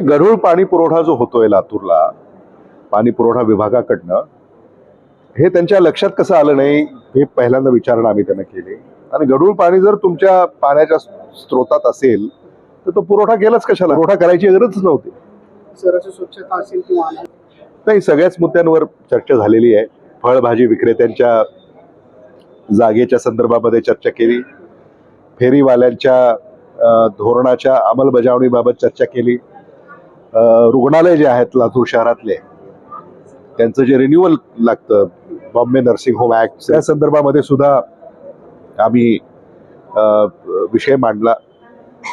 गढूळ पाणी पुरवठा जो होतोय लातूरला पाणी पुरवठा विभागाकडनं हे त्यांच्या लक्षात कसं आलं नाही हे पहिल्यांदा विचारणा आम्ही त्यांना केली. आणि गढूळ पाणी जर तुमच्या पाण्याच्या स्रोतात असेल तर तो पुरवठा केलाच कशाला? पुरवठा करायची गरजच नव्हती. शहराची स्वच्छता असेल किंवा नाही. सगळ्याच मुद्द्यांवर चर्चा झालेली आहे. फळभाजी विक्रेत्यांच्या जागेच्या संदर्भामध्ये चर्चा केली. फेरीवाल्यांच्या धोरणाच्या अंमलबजावणीबाबत चर्चा केली. रुग्णालय जे आहेत लातूर शहरातले त्यांचं जे रिन्युअल लागतं बॉम्बे नर्सिंग होम ऍक्ट त्या संदर्भामध्ये सुद्धा आम्ही विषय मांडला.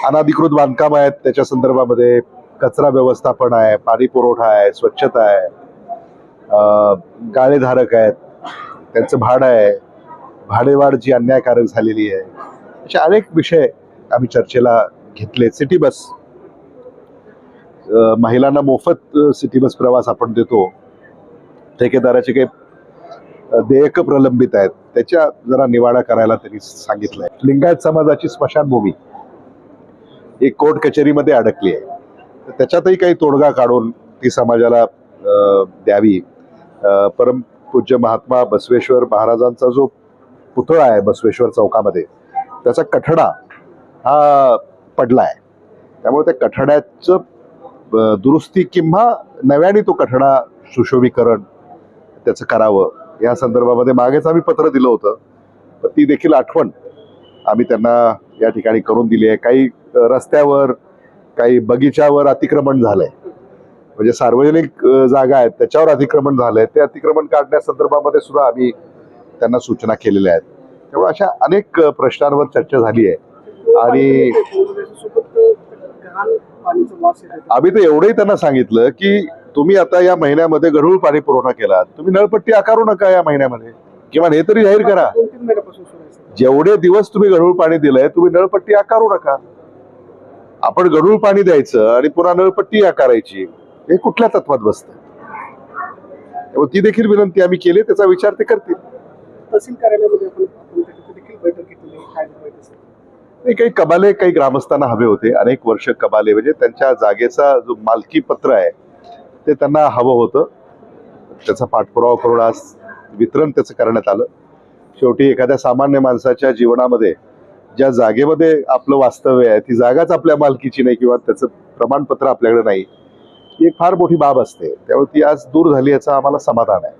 अनाधिकृत बांधकाम आहेत त्याच्या संदर्भामध्ये कचरा व्यवस्थापन आहे पाणी पुरवठा आहे स्वच्छता आहे गाळेधारक आहेत त्यांचं भाडं आहे भाडेवाढ जी अन्यायकारक झालेली आहे असे अनेक विषय आम्ही चर्चेला घेतले सिटी बस महिलांना मोफत सिटी बस प्रवास आपण देतो. ठेकेदाराचे काही देयक प्रलंबित आहेत. त्याच्या जरा निवाडा करायला त्यांनी सांगितलंय. लिंगायत समाजाची स्मशानभूमी एक कोर्ट कचेरीमध्ये अडकली आहे. तर त्याच्यातही काही तोडगा काढून ती समाजाला द्यावी. परम परमपूज्य महात्मा बसवेश्वर महाराजांचा जो पुतळा आहे बसवेश्वर चौकामध्ये त्याचा कठडा हा पडला आहे त्यामुळे त्या कठड्याचं दुरुस्ती किंवा नव्याने तो कठडा सुशोभीकरण त्याचं करावं या संदर्भामध्ये मागेच आम्ही पत्र दिलं होतं. पण ती देखील आठवण आम्ही त्यांना या ठिकाणी करून दिली आहे. काही रस्त्यावर काही बगीच्यावर अतिक्रमण झालंय. म्हणजे सार्वजनिक जागा आहेत त्याच्यावर अतिक्रमण झालंय. ते अतिक्रमण काढण्यासंदर्भामध्ये सुद्धा आम्ही त्यांना सूचना केलेल्या आहेत. त्यामुळे अशा अनेक प्रश्नांवर चर्चा झाली आहे. आणि आम्ही तर एवढंही त्यांना सांगितलं की तुम्ही आता या महिन्यामध्ये गढूळ पाणी पुरवठा केला तुम्ही नळपट्टी आकारू नका या महिन्यामध्ये. किंवा हे तरी जाहीर करा. जेवढे दिवस तुम्ही गढूळ पाणी दिलंय तुम्ही नळपट्टी आकारू नका. आपण गढूळ पाणी द्यायचं आणि पुन्हा नळपट्टी आकारायची हे कुठल्या तत्वात बसतं? त्यामुळे ती देखील विनंती आम्ही केली त्याचा विचार ते करतील. तहसील कार्यालयामध्ये आपण बैठक घेतली काही कबाले काही ग्रामस्थांना हवे होते. अनेक वर्ष कबाले म्हणजे त्यांच्या जागेचा जो मालकी पत्र आहे ते त्यांना हवं होतं. त्याचा पाठपुरावा करून आज वितरण त्याचं करण्यात आलं. शेवटी एखाद्या सामान्य माणसाच्या जीवनामध्ये ज्या जागेमध्ये आपलं वास्तव्य आहे ती जागाच आपल्या मालकीची नाही किंवा त्याचं प्रमाणपत्र आपल्याकडे नाही ही एक फार मोठी बाब असते. त्यामुळे ती आज दूर झाली याचं आम्हाला समाधान आहे.